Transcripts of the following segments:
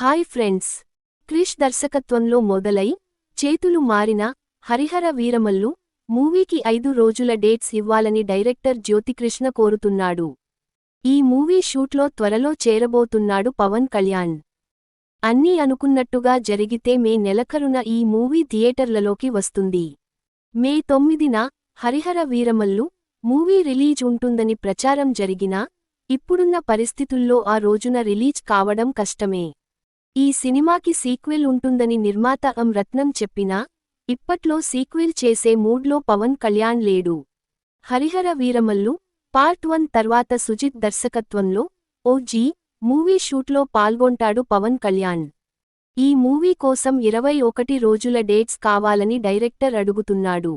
Hi friends. Krish దర్శకత్వంలో మొదలై చేతులు మారిన హరిహర వీరమల్లు మూవీకి ఐదు రోజుల డేట్స్ ఇవ్వాలని డైరెక్టర్ జ్యోతికృష్ణ కోరుతున్నాడు. ఈ మూవీ షూట్లో త్వరలో చేరబోతున్నాడు పవన్ కళ్యాణ్. అన్నీ అనుకున్నట్టుగా జరిగితే మే నెలఖరున ఈ మూవీ థియేటర్లలోకి వస్తుంది. మే తొమ్మిదిన హరిహర వీరమల్లు మూవీ రిలీజ్ ఉంటుందని ప్రచారం జరిగినా ఇప్పుడున్న పరిస్థితుల్లో ఆ రోజున రిలీజ్ కావడం కష్టమే. ఈ సినిమాకి సీక్వెల్ ఉంటుందని నిర్మాత అం. రత్నం చెప్పినా ఇప్పట్లో సీక్వెల్ చేసే మూడ్లో పవన్ కళ్యాణ్ లేడు. హరిహర వీరమల్లు పార్ట్ వన్ తర్వాత సుజిత్ దర్శకత్వంలో ఓజీ మూవీ షూట్లో పాల్గొంటాడు పవన్ కళ్యాణ్. ఈ మూవీ కోసం ఇరవై ఒకటి రోజుల డేట్స్ కావాలని డైరెక్టర్ అడుగుతున్నాడు.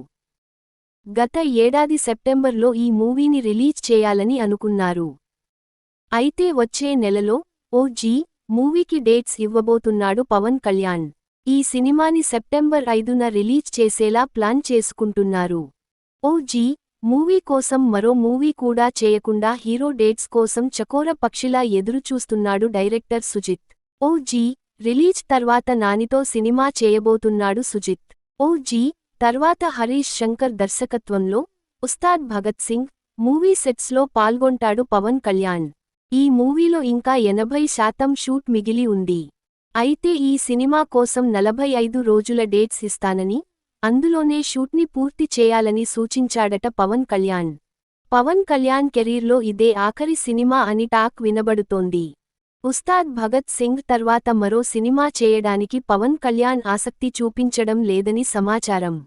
గత ఏడాది సెప్టెంబర్లో ఈ మూవీని రిలీజ్ చేయాలని అనుకున్నారు. అయితే వచ్చే నెలలో ఓ జీ మూవీకి డేట్స్ ఇవ్వబోతున్నాడు పవన్ కళ్యాణ్. ఈ సినిమాని సెప్టెంబర్ ఐదున రిలీజ్ చేసేలా ప్లాన్ చేసుకుంటున్నారు. ఓ జీ మూవీ కోసం మరో మూవీ కూడా చేయకుండా హీరో డేట్స్ కోసం చకోర పక్షిలా ఎదురుచూస్తున్నాడు director Sujeeth. O G release తర్వాత నానితో సినిమా చేయబోతున్నాడు సుజిత్. ఓ జీ తర్వాత హరీష్ శంకర్ దర్శకత్వంలో ఉస్తాద్ భగత్ సింగ్ మూవీ సెట్స్లో పాల్గొంటాడు పవన్ కళ్యాణ్. ఈ మూవీలో ఇంకా ఎనభై శాతం షూట్ మిగిలి ఉంది. అయితే ఈ సినిమా కోసం నలభై ఐదు రోజుల డేట్స్ ఇస్తానని అందులోనే షూట్ని పూర్తి చేయాలని సూచించాడట పవన్ కళ్యాణ్. పవన్ కళ్యాణ్ కెరీర్లో ఇదే ఆఖరి సినిమా అని టాక్ వినబడుతోంది. ఉస్తాద్ భగత్ సింగ్ తర్వాత మరో సినిమా చేయడానికి పవన్ కళ్యాణ్ ఆసక్తి చూపించడం లేదని సమాచారం.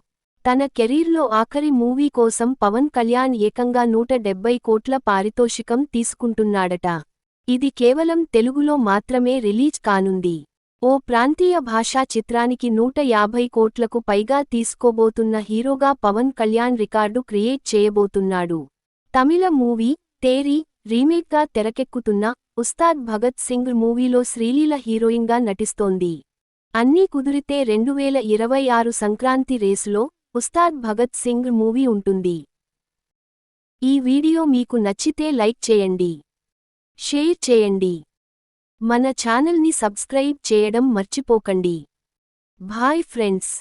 తన కెరీర్లో ఆఖరి మూవీ కోసం పవన్ కళ్యాణ్ ఏకంగా నూట డెబ్బై కోట్ల పారితోషికం తీసుకుంటున్నాడట. ఇది కేవలం తెలుగులో మాత్రమే రిలీజ్ కానుంది. ఓ ప్రాంతీయ భాషా చిత్రానికి నూట యాభై కోట్లకు పైగా తీసుకోబోతున్న హీరోగా పవన్ కళ్యాణ్ రికార్డు క్రియేట్ చేయబోతున్నాడు. తమిళ మూవీ తేరీ రీమేక్గా తెరకెక్కుతున్న ఉస్తాద్ భగత్ సింగ్ మూవీలో శ్రీలీల హీరోయిన్గా నటిస్తోంది. అన్నీ కుదిరితే రెండువేల ఇరవై ఆరు సంక్రాంతి రేసులో ఉస్తాద్ భగత్ సింగ్ మూవీ ఉంటుంది. ఈ వీడియో మీకు నచ్చితే లైక్ చేయండి. షేర్ చేయండి. మన ఛానల్ని సబ్స్క్రైబ్ చేయడం మర్చిపోకండి. Bye friends.